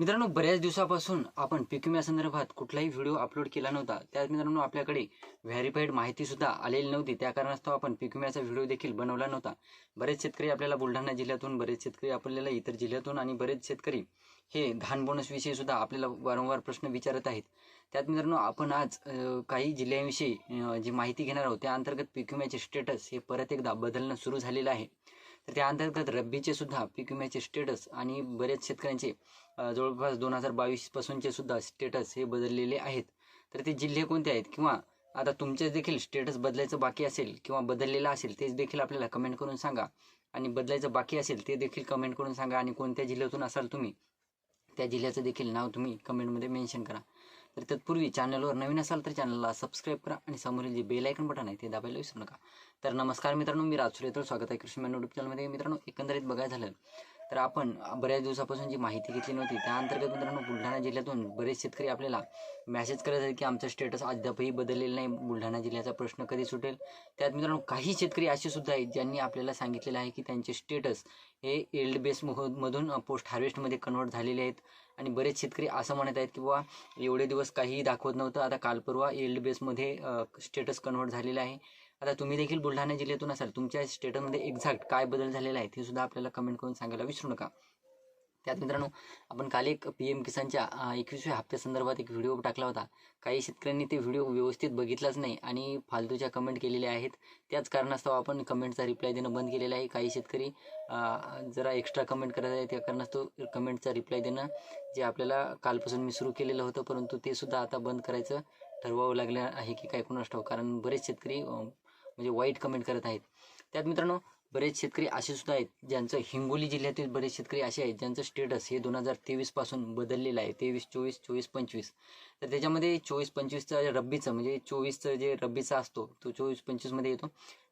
मित्रांनो बऱ्याच दिवसापासून आपण पिक्युम्या विम्यासंदर्भात कुठलाही व्हिडिओ अपलोड केला नव्हता. त्यात मित्रांनो आपल्याकडे व्हेरीफाईड माहिती सुद्धा आलेली नव्हती. त्या कारणास्तव आपण पिक्युम्याचा व्हिडिओ देखील बनवला नव्हता. बरेच शेतकरी आपल्याला बुलढाणा जिल्ह्यातून बरेच शेतकरी आपल्याला इतर जिल्ह्यातून आणि बरेच शेतकरी हे धान बोनसविषयी सुद्धा आपल्याला वारंवार प्रश्न विचारत आहेत. त्यात मित्रांनो आपण आज काही जिल्ह्यांविषयी जी माहिती घेणार आहोत त्या अंतर्गत पिक्युम्याचे स्टेटस हे परत एकदा बदलणं सुरू झालेलं आहे. तर त्या अंतर्गत रब्बीचे सुद्धा पीक विम्याचे स्टेटस आणि बरेच शेतकऱ्यांचे जवळपास दोन हजार बावीस पासूनचे सुद्धा स्टेटस हे बदललेले आहेत. तर ते जिल्हे कोणते आहेत? किंवा आता तुमचे देखील स्टेटस बदलायचं बाकी असेल किंवा बदललेलं असेल तेच देखील आपल्याला कमेंट करून सांगा. आणि बदलायचं बाकी असेल ते देखील कमेंट करून सांगा. आणि कोणत्या जिल्ह्यातून असाल तुम्ही त्या जिल्ह्याचं देखील नाव तुम्ही कमेंटमध्ये मेन्शन करा. तर तत्पूर्वी चॅनलवर नवीन असाल तर चॅनलला सबस्क्राईब करा आणि समोरील जे बेल आयकन बटन आहे ते दाबायला विसरू नका. तर नमस्कार मित्रांनो मी राज सुरेतर स्वागत आहे. कृषी मॅन यूट्यूब चॅनलमध्ये मित्रांनो एकंदरीत बघायला झालं तर आपण बऱ्याच दिवसापासून जी माहिती घेतली नव्हती त्या अंतर्गत मित्रांनो बुलढाणा जिल्ह्यातून बरेच शेतकरी आपल्याला मेसेज करत आहेत की आमचं स्टेटस अद्यापही बदललेलं नाही. बुलढाणा जिल्ह्याचा प्रश्न कधी सुटेल? त्यात मित्रांनो काही शेतकरी असे सुद्धा आहेत ज्यांनी आपल्याला सांगितलेलं आहे की त्यांचे स्टेटस हे एल्ड बेस मधून पोस्ट हार्वेस्टमध्ये कन्वर्ट झालेले आहेत. आणि बरेच शेतकरी असं म्हणत आहेत की बाबा एवढे दिवस काहीही दाखवत नव्हतं. आता काल परवा एल्ड बेसमध्ये स्टेटस कन्वर्ट झालेलं आहे. आता तुम्ही देखील बुलढाणा जिल्ह्यातून असाल तुमच्या स्टेटमध्ये एक्झॅक्ट काय बदल झालेला आहे ते सुद्धा आपल्याला कमेंट करून सांगायला विसरू नका. त्यात मित्रांनो आपण काल एक पी एम किसानच्या एकवीसव्या हप्त्यासंदर्भात एक व्हिडिओ टाकला होता. काही शेतकऱ्यांनी ते व्हिडिओ व्यवस्थित बघितलाच नाही आणि फालतूच्या कमेंट केलेल्या आहेत. त्याच कारणास्तव आपण कमेंटचा रिप्लाय देणं बंद केलेलं आहे. काही शेतकरी जरा एक्स्ट्रा कमेंट करत आहे त्या कारणास्तव कमेंटचा रिप्लाय देणं जे आपल्याला कालपासून मी सुरू केलेलं होतं परंतु ते सुद्धा आता बंद करायचं ठरवावं लागलं आहे की काय कोणास ठाऊक. कारण बरेच शेतकरी म्हणजे वाईट कमेंट करत आहेत. त्यात मित्रांनो बरेच शेतकरी असे सुद्धा आहेत ज्यांचं हिंगोली जिल्ह्यातील बरेच शेतकरी असे आहेत ज्यांचं स्टेटस हे दोन हजार तेवीसपासून बदललेलं आहे तेवीस चोवीस चोवीस पंचवीस. तर त्याच्यामध्ये चोवीस पंचवीसचं रब्बीचं म्हणजे चोवीसचं जे रब्बीचा असतो तो चोवीस पंचवीसमध्ये येतो.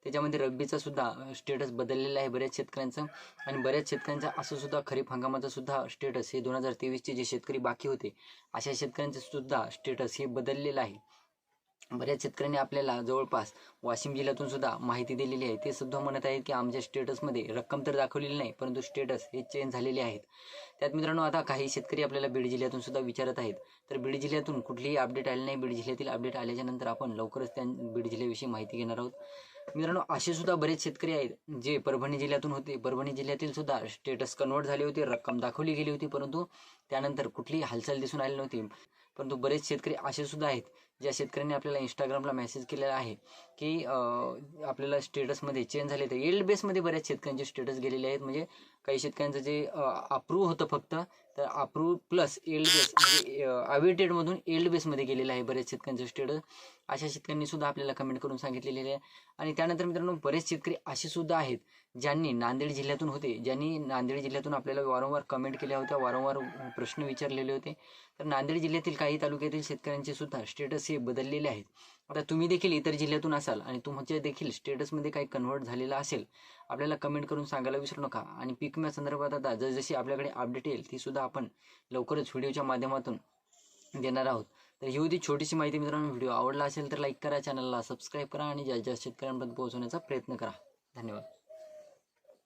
त्याच्यामध्ये रब्बीचा सुद्धा स्टेटस बदललेला आहे बऱ्याच शेतकऱ्यांचं आणि बऱ्याच शेतकऱ्यांचं असं सुद्धा खरीप हंगामाचं सुद्धा स्टेटस हे दोन हजार तेवीसचे जे शेतकरी बाकी होते अशा शेतकऱ्यांचं सुद्धा स्टेटस हे बदललेलं आहे. बऱ्याच शेतकऱ्यांनी आपल्याला जवळपास वाशिम जिल्ह्यातून सुद्धा माहिती दिलेली आहे. ते सुद्धा म्हणत आहेत की आमच्या स्टेटसमध्ये रक्कम तर दाखवलेली नाही परंतु स्टेटस हे चेंज झालेले आहेत. त्यात मित्रांनो आता काही शेतकरी आपल्याला बीड जिल्ह्यातून सुद्धा विचारत आहेत. तर बीड जिल्ह्यातून कुठलीही अपडेट आली नाही. बीड जिल्ह्यातील अपडेट आल्याच्यानंतर आपण लवकरच त्या बीड जिल्ह्याविषयी माहिती घेणार आहोत. मित्रांनो असे सुद्धा बरेच शेतकरी आहेत जे परभणी जिल्ह्यातून होते. परभणी जिल्ह्यातील सुद्धा स्टेटस कन्वर्ट झाले होते रक्कम दाखवली गेली होती परंतु त्यानंतर कुठलीही हालचाल दिसून आली नव्हती. परंतु बरेच शेतकरी असे सुद्धा आहेत ज्या शेतकऱ्यांनी आपल्याला इंस्टाग्रामला मेसेज केलेला आहे की आपल्याला स्टेटसमध्ये चेंज झाले तर एल्ड बेसमध्ये बऱ्याच शेतकऱ्यांचे स्टेटस गेलेले आहेत. म्हणजे काही शेतकऱ्यांचं जे अप्रूव्ह होतं फक्त तर अप्रूव्ह प्लस एल्ड बेस म्हणजे अवेटेडमधून एल्ड बेसमध्ये गेलेलं आहे बऱ्याच शेतकऱ्यांचं स्टेटस अशा शेतकऱ्यांनी सुद्धा आपल्याला कमेंट करून सांगितलेले आहे. आणि त्यानंतर मित्रांनो बरेच शेतकरी असे सुद्धा आहेत ज्यांनी नांदेड जिल्ह्यातून होते ज्यांनी नांदेड जिल्ह्यातून आपल्याला वारंवार कमेंट केल्या होत्या वारंवार प्रश्न विचारलेले होते. तर नांदेड जिल्ह्यातील काही तालुक्यातील शेतकऱ्यांचे सुद्धा स्टेटस हे बदललेले आहेत. आता तुम्ही देखील इतर जिल्ह्यातून असाल आणि तुमच्या देखील स्टेटसमध्ये काही कन्वर्ट झालेला असेल आपल्याला कमेंट करून सांगायला विसरू नका. आणि पीक संदर्भात आता जसजशी आपल्याकडे अपडेट येईल ती सुद्धा आपण लवकरच व्हिडिओच्या माध्यमातून देणार आहोत. तर ही होती छोटीशी माहिती मित्रांनो. व्हिडिओ आवडला असेल तर लाईक करा चॅनलला सबस्क्राईब करा आणि जास्त जास्त शेतकऱ्यांपर्यंत पोहोचवण्याचा प्रयत्न करा. धन्यवाद.